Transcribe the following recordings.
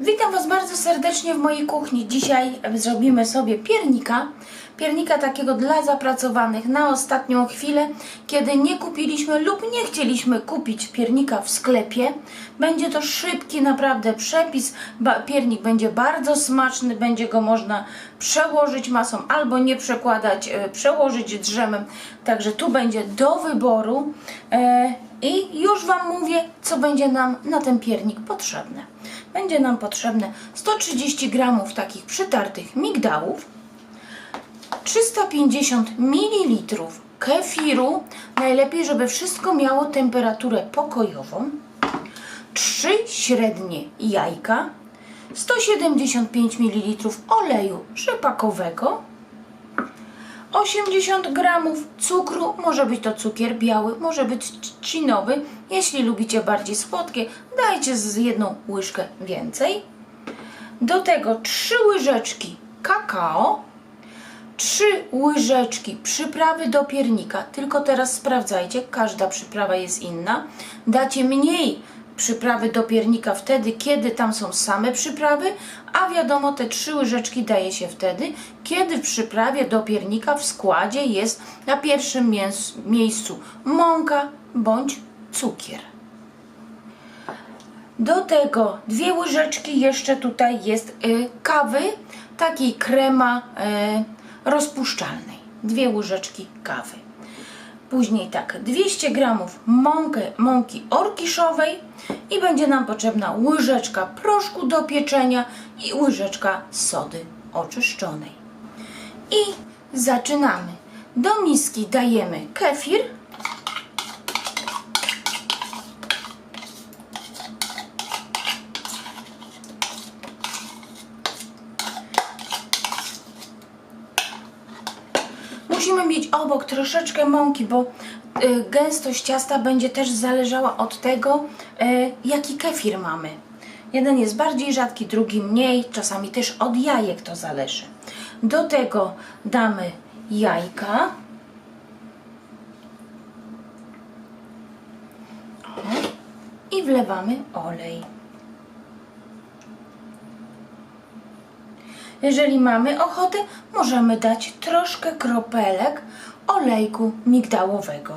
Witam Was bardzo serdecznie w mojej kuchni. Dzisiaj zrobimy sobie piernika. Piernika takiego dla zapracowanych na ostatnią chwilę, kiedy nie kupiliśmy lub nie chcieliśmy kupić piernika w sklepie. Będzie to szybki naprawdę przepis. Piernik będzie bardzo smaczny, będzie go można przełożyć masą albo nie przekładać, e, przełożyć drzemem. Także tu będzie do wyboru. E, I już Wam mówię, co będzie nam na ten piernik potrzebne. Będzie nam potrzebne 130 gramów takich przytartych migdałów, 350 ml kefiru, najlepiej, żeby wszystko miało temperaturę pokojową, 3 średnie jajka, 175 ml oleju rzepakowego, 80 gramów cukru, może być to cukier biały, może być trzcinowy. Jeśli lubicie bardziej słodkie, dajcie z jedną łyżkę więcej. Do tego 3 łyżeczki kakao, 3 łyżeczki przyprawy do piernika. Tylko teraz sprawdzajcie, każda przyprawa jest inna. Dacie mniej przyprawy do piernika wtedy, kiedy tam są same przyprawy, a wiadomo, te 3 łyżeczki daje się wtedy, kiedy w przyprawie do piernika w składzie jest na pierwszym miejscu mąka bądź cukier. Do tego dwie łyżeczki jeszcze tutaj jest y, kawy, takiej krema y, rozpuszczalnej. Dwie łyżeczki kawy. Później tak, 200 gramów mąkę, mąki orkiszowej i będzie nam potrzebna łyżeczka proszku do pieczenia i łyżeczka sody oczyszczonej. I zaczynamy. Do miski dajemy kefir, Musimy mieć obok troszeczkę mąki, bo y, gęstość ciasta będzie też zależała od tego, y, jaki kefir mamy. Jeden jest bardziej rzadki, drugi mniej, czasami też od jajek to zależy. Do tego damy jajka. I wlewamy olej. Jeżeli mamy ochotę, możemy dać troszkę kropelek olejku migdałowego.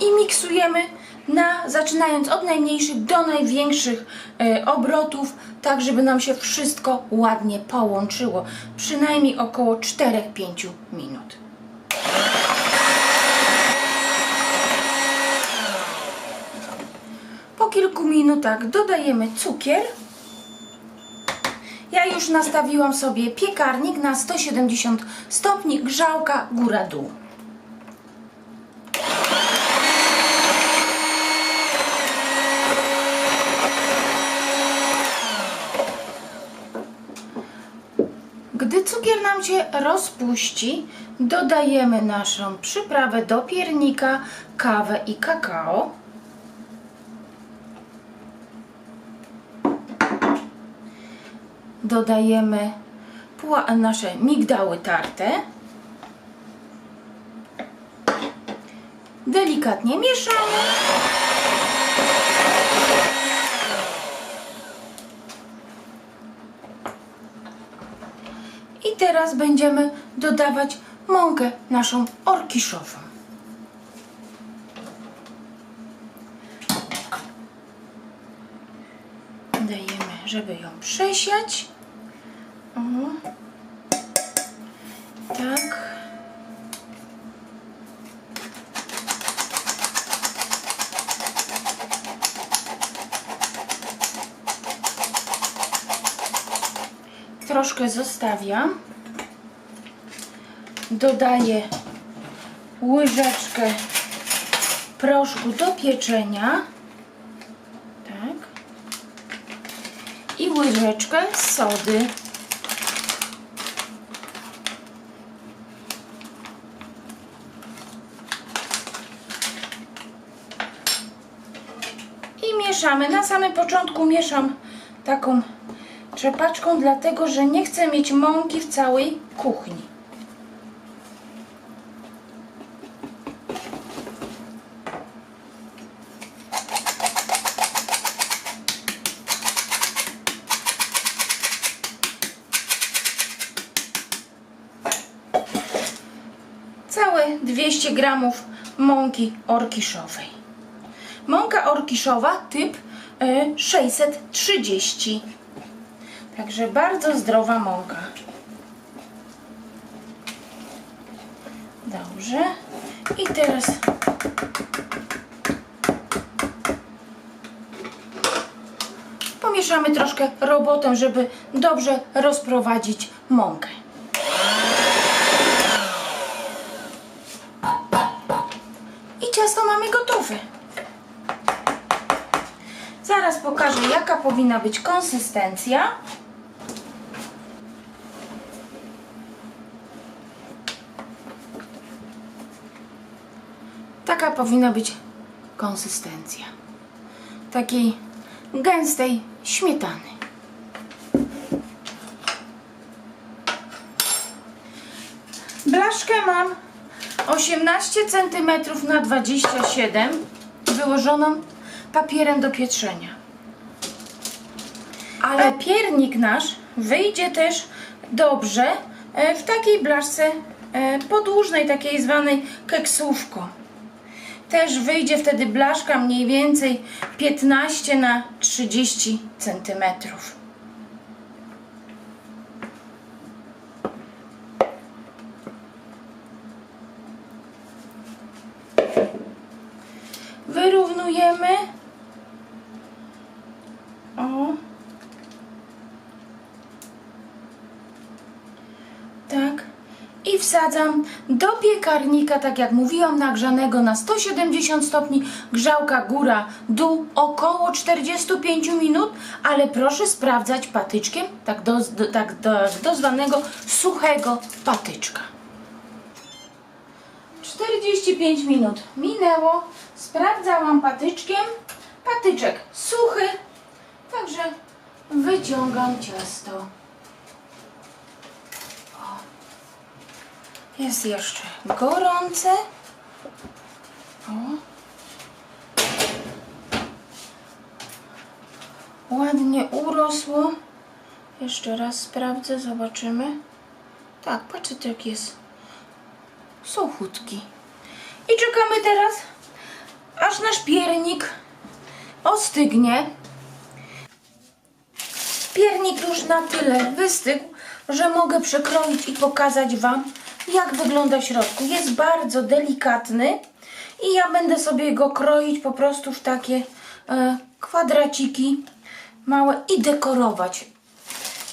I miksujemy na, zaczynając od najmniejszych do największych e, obrotów, tak żeby nam się wszystko ładnie połączyło. Przynajmniej około 4-5 minut. Po kilku minutach dodajemy cukier. Ja już nastawiłam sobie piekarnik na 170 stopni, grzałka góra-dół. Gdy cukier nam się rozpuści, dodajemy naszą przyprawę do piernika, kawę i kakao. Dodajemy nasze migdały tarte. Delikatnie mieszamy. I teraz będziemy dodawać mąkę naszą orkiszową. Dajemy, żeby ją przesiać. O. Tak. Troszkę zostawiam. Dodaję łyżeczkę proszku do pieczenia. Tak i łyżeczkę sody. I mieszamy. Na samym początku mieszam taką trzepaczką, dlatego że nie chcę mieć mąki w całej kuchni. Całe 200 gramów mąki orkiszowej. Mąka orkiszowa typ e, 630 Także bardzo zdrowa mąka. Dobrze. I teraz pomieszamy troszkę robotą, żeby dobrze rozprowadzić mąkę. I ciasto mamy gotowe. Zaraz pokażę, jaka powinna być konsystencja. Taka powinna być konsystencja. Takiej gęstej śmietany. Blaszkę mam 18 cm na 27 wyłożoną papierem do pieczenia. Ale piernik nasz wyjdzie też dobrze e, w takiej blaszce e, podłużnej, takiej zwanej keksówką. Też wyjdzie wtedy blaszka mniej więcej 15 na 30 centymetrów. Wyrównujemy. O. Tak. I wsadzam do piekarnika, tak jak mówiłam, nagrzanego na 170 stopni, grzałka góra, dół, około 45 minut, ale proszę sprawdzać patyczkiem, tak do, do, tak do, do zwanego suchego patyczka. 45 minut minęło, sprawdzałam patyczkiem, patyczek suchy, także wyciągam ciasto. Jest jeszcze gorące. O. Ładnie urosło. Jeszcze raz sprawdzę, zobaczymy. Tak, patrzcie jak jest suchutki. I czekamy teraz, aż nasz piernik ostygnie. Piernik już na tyle wystygł, że mogę przekroić i pokazać Wam, jak wygląda w środku. Jest bardzo delikatny i ja będę sobie go kroić po prostu w takie e, kwadraciki małe i dekorować.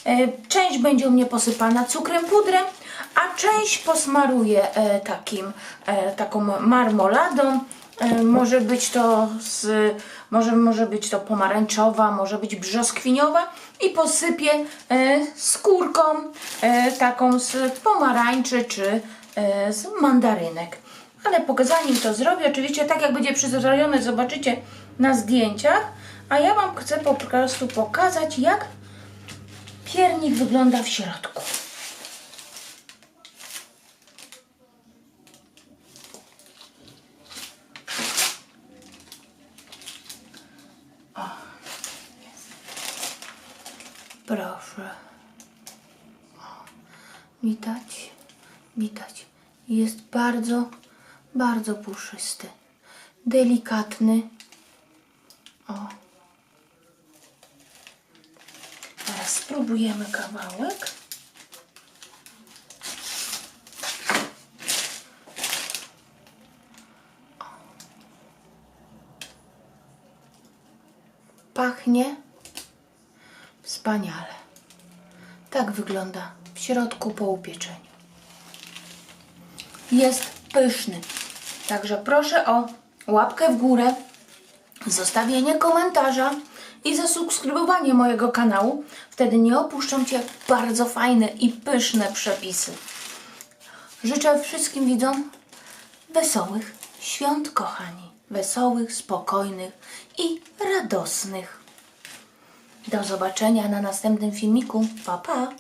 E, Część będzie u mnie posypana cukrem pudrem, a część posmaruję e, takim, e, taką marmoladą. E, może być to z, może, może być to pomarańczowa, może być brzoskwiniowa i posypię e, skórką e, taką z pomarańczy czy z mandarynek. Ale zanim to zrobię, oczywiście tak jak będzie przyzwyczajone, zobaczycie na zdjęciach, a ja Wam chcę po prostu pokazać, jak piernik wygląda w środku. Proszę. O, Widać? Widać. Jest bardzo, bardzo puszysty. Delikatny. O. Teraz spróbujemy kawałek. Pachnie wspaniale. Tak wygląda w środku po upieczeniu. Jest pyszny. Także proszę o łapkę w górę, zostawienie komentarza i zasubskrybowanie mojego kanału. Wtedy nie opuszczą Cię bardzo fajne i pyszne przepisy. Życzę wszystkim widzom wesołych świąt, kochani. Wesołych, spokojnych i radosnych. Do zobaczenia na następnym filmiku. Pa, pa!